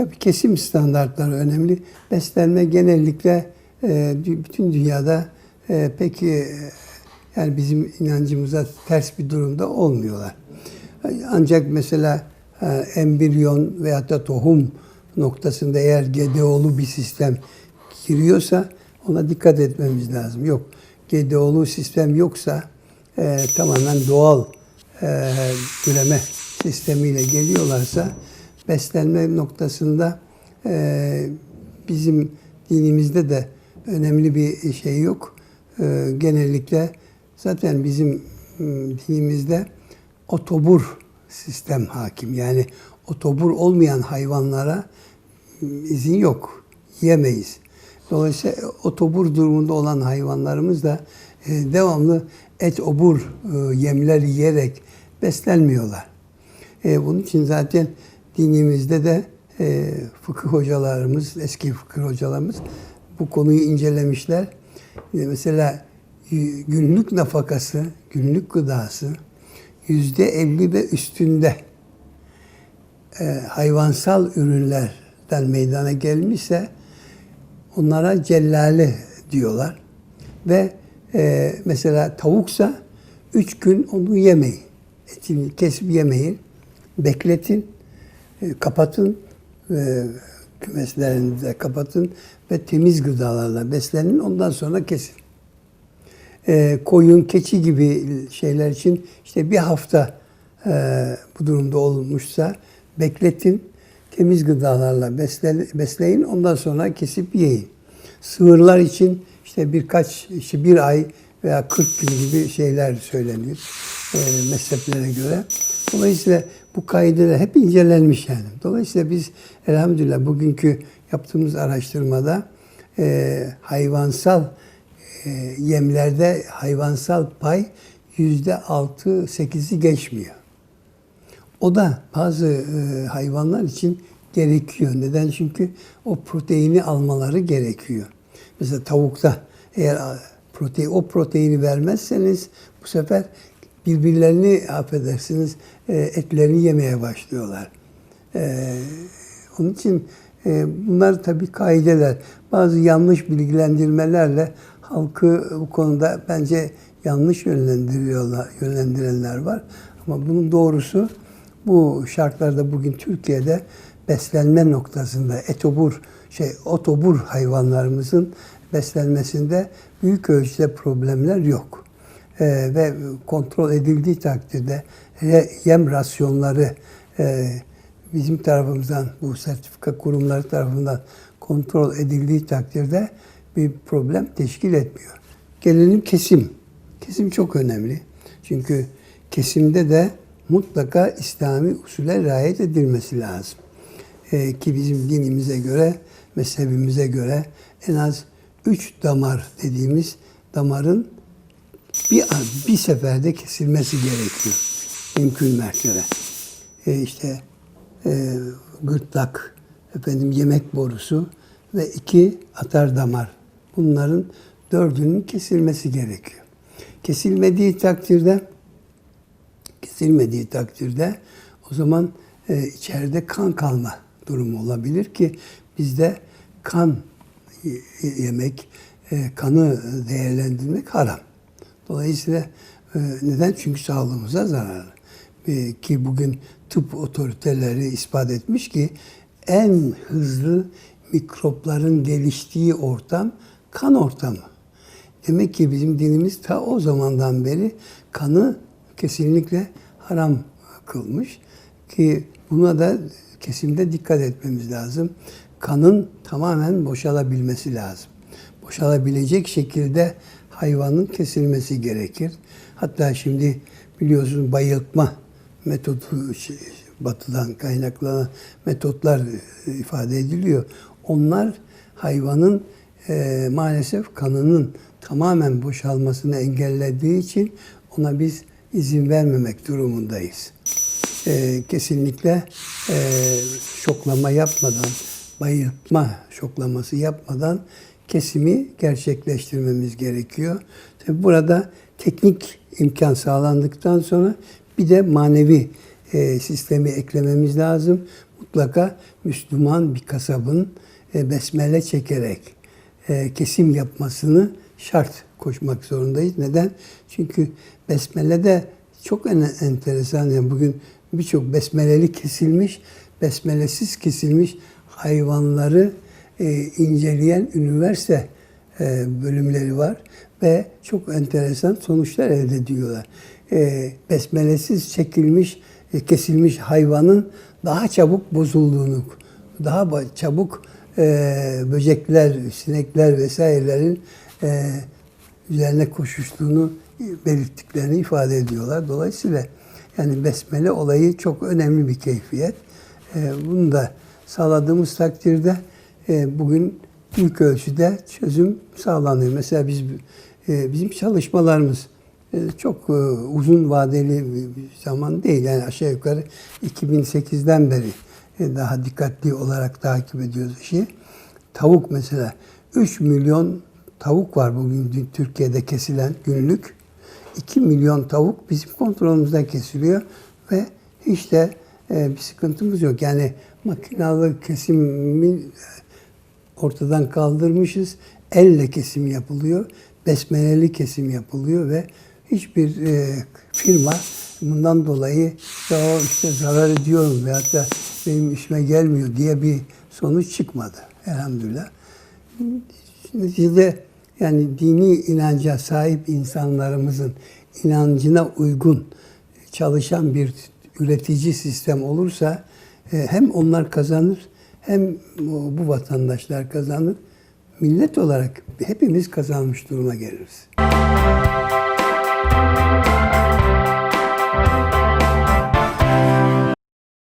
tabii kesim standartları önemli. Beslenme genellikle e, bütün dünyada e, pek e, yani bizim inancımıza ters bir durumda olmuyorlar. Ancak mesela e, embriyon veyahut da tohum noktasında eğer GDO'lu bir sistem giriyorsa ona dikkat etmemiz lazım. Yok GDO'lu sistem yoksa e, tamamen doğal e, üreme sistemiyle geliyorlarsa beslenme noktasında e, bizim dinimizde de önemli bir şey yok. E, genellikle zaten bizim dinimizde otobur sistem hakim. Yani otobur olmayan hayvanlara izin yok. Yemeyiz. Dolayısıyla otobur durumunda olan hayvanlarımız da e, devamlı et obur e, yemler yiyerek beslenmiyorlar. E, bunun için zaten dinimizde de e, fıkıh hocalarımız, eski fıkıh hocalarımız bu konuyu incelemişler. E, mesela y- günlük nafakası, günlük gıdası yüzde elli ve üstünde e, hayvansal ürünlerden meydana gelmişse onlara cellale diyorlar. Ve e, mesela tavuksa üç gün onu yemeyin. Etini kesip yemeyin. Bekletin, e, kapatın, e, kümeslerini de kapatın ve temiz gıdalarla beslenin. Ondan sonra kesin. E, koyun, keçi gibi şeyler için işte bir hafta e, bu durumda olmuşsa bekletin, temiz gıdalarla besle, besleyin, ondan sonra kesip yiyin. Sığırlar için işte birkaç, işte bir ay veya 40 gün gibi şeyler söylenir e, mezheplere göre. Dolayısıyla bu kaideler hep incelenmiş yani. Dolayısıyla biz elhamdülillah bugünkü yaptığımız araştırmada e, hayvansal e, yemlerde hayvansal pay yüzde altı sekizi geçmiyor. O da bazı e, hayvanlar için gerekiyor. Neden? Çünkü o proteini almaları gerekiyor. Mesela tavukta eğer protein, o proteini vermezseniz bu sefer birbirlerini affedersiniz e, etlerini yemeye başlıyorlar. E, onun için e, bunlar tabii kaideler. Bazı yanlış bilgilendirmelerle halkı bu konuda bence yanlış yönlendiriyorlar, yönlendirenler var. Ama bunun doğrusu bu şartlarda bugün Türkiye'de beslenme noktasında etobur şey otobur hayvanlarımızın beslenmesinde büyük ölçüde problemler yok. Ee, ve kontrol edildiği takdirde yem rasyonları e, bizim tarafımızdan bu sertifika kurumları tarafından kontrol edildiği takdirde bir problem teşkil etmiyor. Gelelim kesim. Kesim çok önemli. Çünkü kesimde de mutlaka İslami usule riayet edilmesi lazım. Ee, ki bizim dinimize göre, mezhebimize göre en az üç damar dediğimiz damarın bir, bir seferde kesilmesi gerekiyor. Mümkün mertebe. E işte e, gırtlak, efendim yemek borusu ve iki atar damar. Bunların dördünün kesilmesi gerekiyor. Kesilmediği takdirde kesilmediği takdirde o zaman e, içeride kan kalma durumu olabilir ki bizde kan y- yemek, e, kanı değerlendirmek haram. Dolayısıyla e, neden? Çünkü sağlığımıza zararlı. E, ki bugün tıp otoriteleri ispat etmiş ki en hızlı mikropların geliştiği ortam kan ortamı. Demek ki bizim dinimiz ta o zamandan beri kanı kesinlikle haram kılmış ki buna da kesimde dikkat etmemiz lazım. Kanın tamamen boşalabilmesi lazım. Boşalabilecek şekilde hayvanın kesilmesi gerekir. Hatta şimdi biliyorsunuz bayıltma metodu şey, batıdan kaynaklanan metotlar e, ifade ediliyor. Onlar hayvanın e, maalesef kanının tamamen boşalmasını engellediği için ona biz izin vermemek durumundayız. E, kesinlikle e, şoklama yapmadan, bayıltma şoklaması yapmadan kesimi gerçekleştirmemiz gerekiyor. Tabi burada teknik imkan sağlandıktan sonra bir de manevi e, sistemi eklememiz lazım. mutlaka Müslüman bir kasabın e, besmele çekerek e, kesim yapmasını şart koşmak zorundayız. Neden? Çünkü besmelede çok en- enteresan. Yani bugün birçok besmeleli kesilmiş, besmelesiz kesilmiş hayvanları e, inceleyen üniversite e, bölümleri var ve çok enteresan sonuçlar elde ediyorlar. E, besmelesiz çekilmiş, e, kesilmiş hayvanın daha çabuk bozulduğunu, daha çabuk böcekler, sinekler vesairelerin üzerine koşuştuğunu belirttiklerini ifade ediyorlar. Dolayısıyla yani besmele olayı çok önemli bir keyfiyet. Bunu da sağladığımız takdirde e, bugün büyük ölçüde çözüm sağlanıyor. Mesela biz e, bizim çalışmalarımız e, çok uzun vadeli bir zaman değil. Yani aşağı yukarı 2008'den beri daha dikkatli olarak takip ediyoruz işi. Tavuk mesela 3 milyon tavuk var bugün Türkiye'de kesilen günlük. 2 milyon tavuk bizim kontrolümüzden kesiliyor ve hiç de bir sıkıntımız yok. Yani makinalı kesimi ortadan kaldırmışız. Elle kesim yapılıyor. Besmeleli kesim yapılıyor ve hiçbir e, firma bundan dolayı işte o işte zarar ediyorum veyahut da benim işime gelmiyor diye bir sonuç çıkmadı. Elhamdülillah. Neticede yani dini inanca sahip insanlarımızın inancına uygun çalışan bir üretici sistem olursa e, hem onlar kazanır hem bu vatandaşlar kazanır. Millet olarak hepimiz kazanmış duruma geliriz.